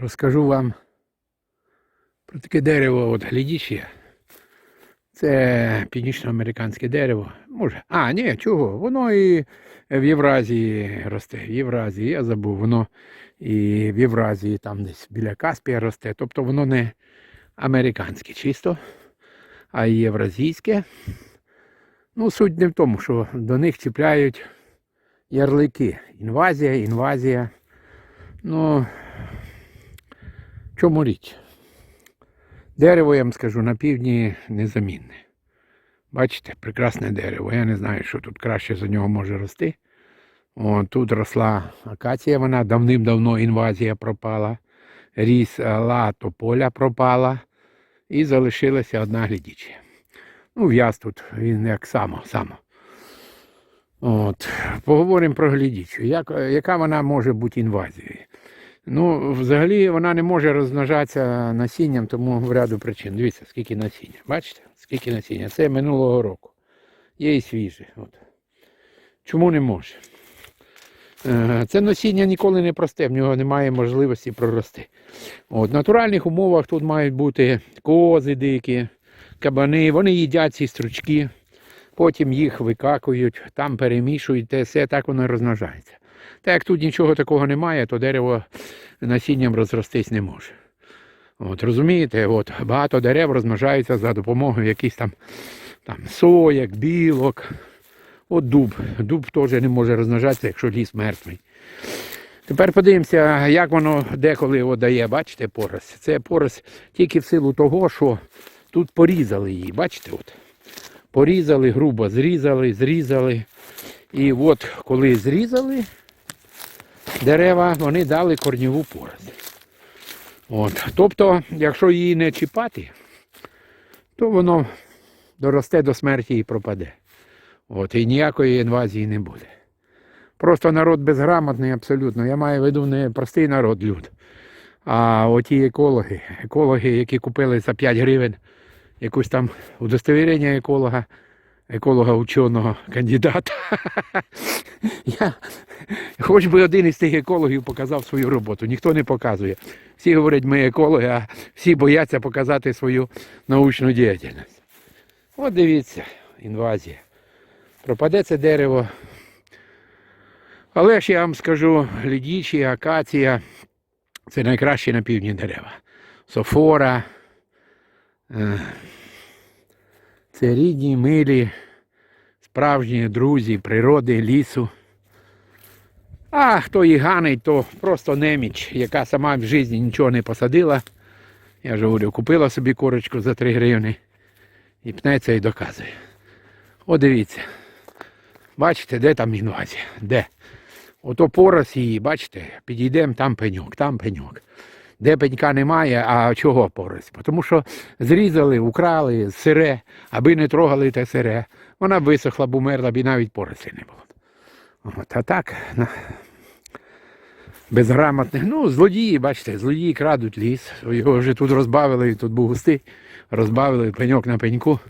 Розкажу вам про таке дерево от глядіче. Це північноамериканське дерево. Може. А, ні, чого? Воно і в Євразії росте. В Євразії, я забув, воно і в Євразії там десь біля Каспія росте. Тобто воно не американське чисто, а євразійське. Ну, суть не в тому, що до них чіпляють ярлики. Інвазія, інвазія. Ну, чому річ? Дерево, я вам скажу, на півдні незамінне. Бачите, прекрасне дерево. Я не знаю, що тут краще за нього може рости. О, тут росла акація, вона давним-давно інвазія пропала. Ріс ла тополя пропала. І залишилася одна глядіча. Ну, в'яз тут, він як само, само. От. Поговоримо про глядічу. Як, яка вона може бути інвазією? Ну, взагалі вона не може розмножатися насінням, тому в ряду причин. Дивіться, скільки насіння. Бачите? Скільки насіння? Це минулого року. Є і свіже. От. Чому не може? Е, Це насіння ніколи не просте, в нього немає можливості прорости. От, в натуральних умовах тут мають бути кози дикі, кабани, вони їдять ці стручки, потім їх викакують, там перемішують, те все так воно розмножається. Так як тут нічого такого немає, то дерево насінням розростись не може. От, розумієте, от, багато дерев розмножаються за допомогою якихось там, там соєк, білок. От дуб. Дуб теж не може розмножатися, якщо ліс мертвий. Тепер подивимося, як воно деколи от дає, бачите, порос. Це порос тільки в силу того, що тут порізали її. Бачите? от. Порізали, грубо зрізали, зрізали. І от коли зрізали дерева, вони дали корніву поросль. От. Тобто, якщо її не чіпати, то воно доросте до смерті і пропаде. От, і ніякої інвазії не буде. Просто народ безграмотний абсолютно. Я маю в виду не простий народ, люд. А оті екологи, екологи, які купили за 5 гривень якусь там удостовірення еколога, еколога ученого, кандидата. Я, хоч би один із тих екологів показав свою роботу. Ніхто не показує. Всі говорять, ми екологи, а всі бояться показати свою научну діяльність. От дивіться, інвазія. Пропаде це дерево. Але ж я вам скажу, глядічі, акація це найкращі на півдні дерева. Софора. Це рідні, милі, справжні друзі природи, лісу. А хто її ганить, то просто неміч, яка сама в житті нічого не посадила. Я ж говорю, купила собі корочку за 3 гривні і пнеться і доказує. О, дивіться. Бачите, де там інвазія? Де? Ото порос її, бачите, підійдемо, там пеньок, там пеньок. Де пенька немає, а чого порос? Тому що зрізали, украли сире, аби не трогали те сире. Вона б висохла б, умерла б і навіть порослі не було. От, а так, безграмотних. Ну, злодії, бачите, злодії крадуть ліс. Його вже тут розбавили, тут був густий. Розбавили пеньок на пеньку.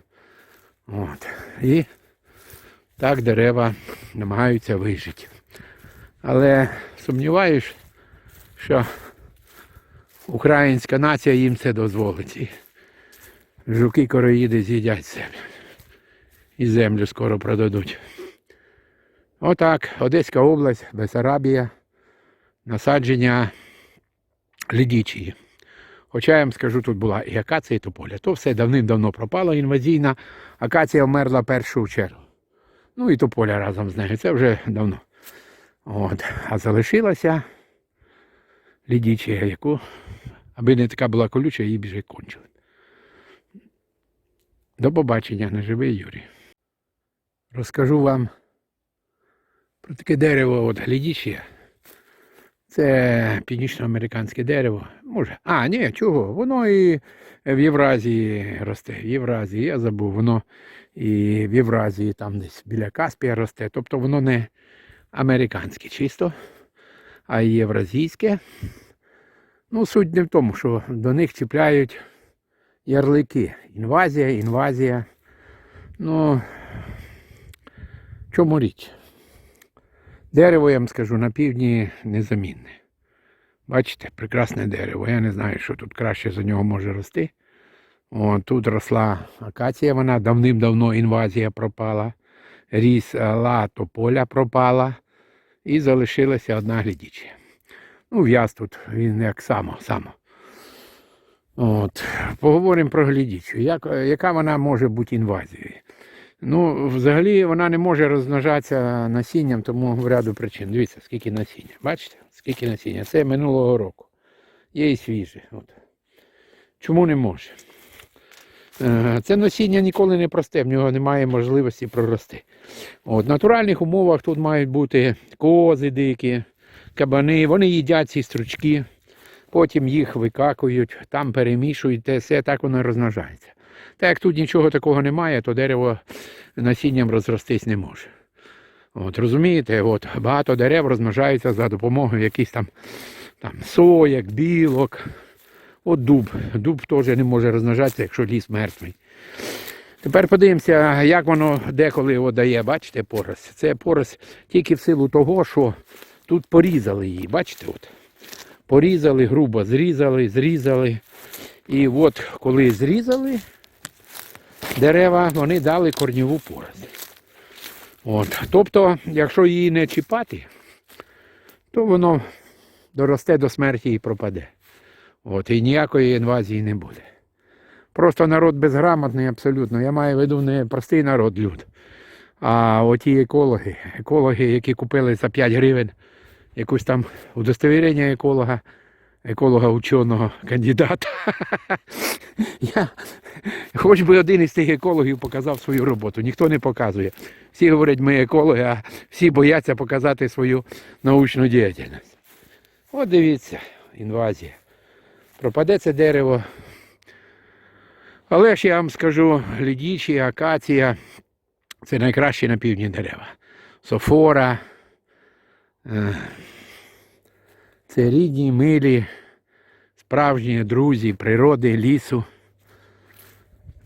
От. І так дерева намагаються вижити. Але сумніваюсь, що українська нація їм це дозволить. І жуки короїди з'їдять себе. І землю скоро продадуть. Отак, Одеська область, Бесарабія, насадження лідічії. Хоча я вам скажу, тут була і акація, і тополя. То все давним-давно пропало інвазійна. Акація вмерла першу чергу. Ну і тополя разом з нею. Це вже давно. От. А залишилася лідічія, яку, аби не така була колюча, її б вже кончили. До побачення, неживий Юрій. Розкажу вам про таке дерево от глядіче. Це північноамериканське дерево. Може. А, ні, чого? Воно і в Євразії росте. В Євразії, я забув, воно і в Євразії там десь біля Каспія росте. Тобто воно не американське чисто, а євразійське. Ну, суть не в тому, що до них чіпляють ярлики. Інвазія, інвазія. Ну, чому річ? Дерево, я вам скажу, на півдні незамінне. Бачите, прекрасне дерево. Я не знаю, що тут краще за нього може рости. О, тут росла акація, вона давним-давно інвазія пропала. Ріс тополя пропала. І залишилася одна глядіча. Ну, в'яз тут він як само, само. От. Поговоримо про глядічу. Як, яка вона може бути інвазією? Ну, взагалі вона не може розмножатися насінням, тому в ряду причин. Дивіться, скільки насіння. Бачите? Скільки насіння? Це минулого року. Є і свіже. От. Чому не може? Е, Це насіння ніколи не просте, в нього немає можливості прорости. От, в натуральних умовах тут мають бути кози дикі, кабани, вони їдять ці стручки, потім їх викакують, там перемішують, те все, так воно розмножається. Так як тут нічого такого немає, то дерево насінням розростись не може. От, розумієте, от, багато дерев розмножаються за допомогою якихось там, там соєк, білок. От дуб. Дуб теж не може розмножатися, якщо ліс мертвий. Тепер подивимося, як воно деколи дає, бачите, порость. Це порость тільки в силу того, що тут порізали її, бачите? от. Порізали, грубо зрізали, зрізали. І от коли зрізали дерева, вони дали корніву порость. От. Тобто, якщо її не чіпати, то воно доросте до смерті і пропаде. От, і ніякої інвазії не буде. Просто народ безграмотний абсолютно. Я маю в виду не простий народ, люд. А оті екологи, екологи, які купили за 5 гривень якусь там удостовірення еколога, еколога ученого, кандидата. Я, хоч би один із тих екологів показав свою роботу. Ніхто не показує. Всі говорять, ми екологи, а всі бояться показати свою научну діяльність. От дивіться, інвазія. Пропаде це дерево. Але ж я вам скажу, лідічі, акація це найкращі на півдні дерева. Софора. Це рідні, милі, справжні друзі природи, лісу.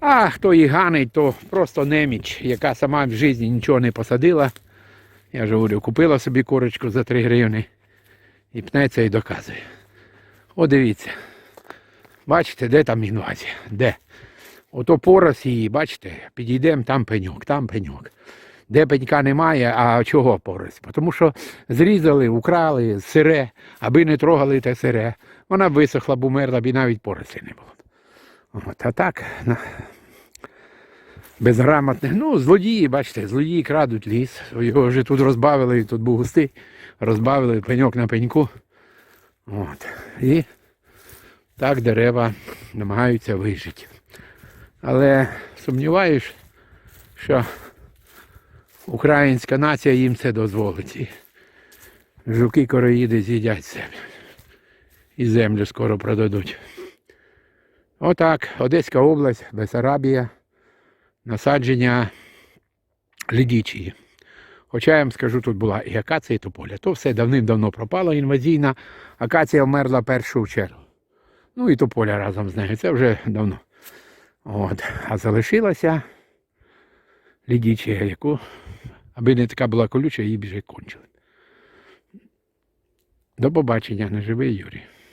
А хто їх ганить, то просто неміч, яка сама в житті нічого не посадила. Я ж говорю, купила собі курочку за 3 гривні і пнеться і доказує. О, дивіться. Бачите, де там інвазія? Де? Ото порос її, бачите, підійдемо, там пеньок, там пеньок. Де пенька немає, а чого порос? Тому що зрізали, украли сире, аби не трогали те сире. Вона б висохла б, умерла б і навіть пороси не було. От, а так, на... Ну, злодії, бачите, злодії крадуть ліс. Його вже тут розбавили, тут був густий, розбавили пеньок на пеньку. От. І так дерева намагаються вижити. Але сумніваюсь, що українська нація їм це дозволить. Жуки короїди з'їдять землю. І землю скоро продадуть. Отак, Одеська область, Бесарабія, насадження лідічії. Хоча я вам скажу, тут була і акація, і тополя. То все давним-давно пропало інвазійна. Акація вмерла першу чергу. Ну і тополя разом з нею. Це вже давно. От. А залишилася лідічія, яку, аби не така була колюча, її вже кончили. До побачення, не живий Юрій.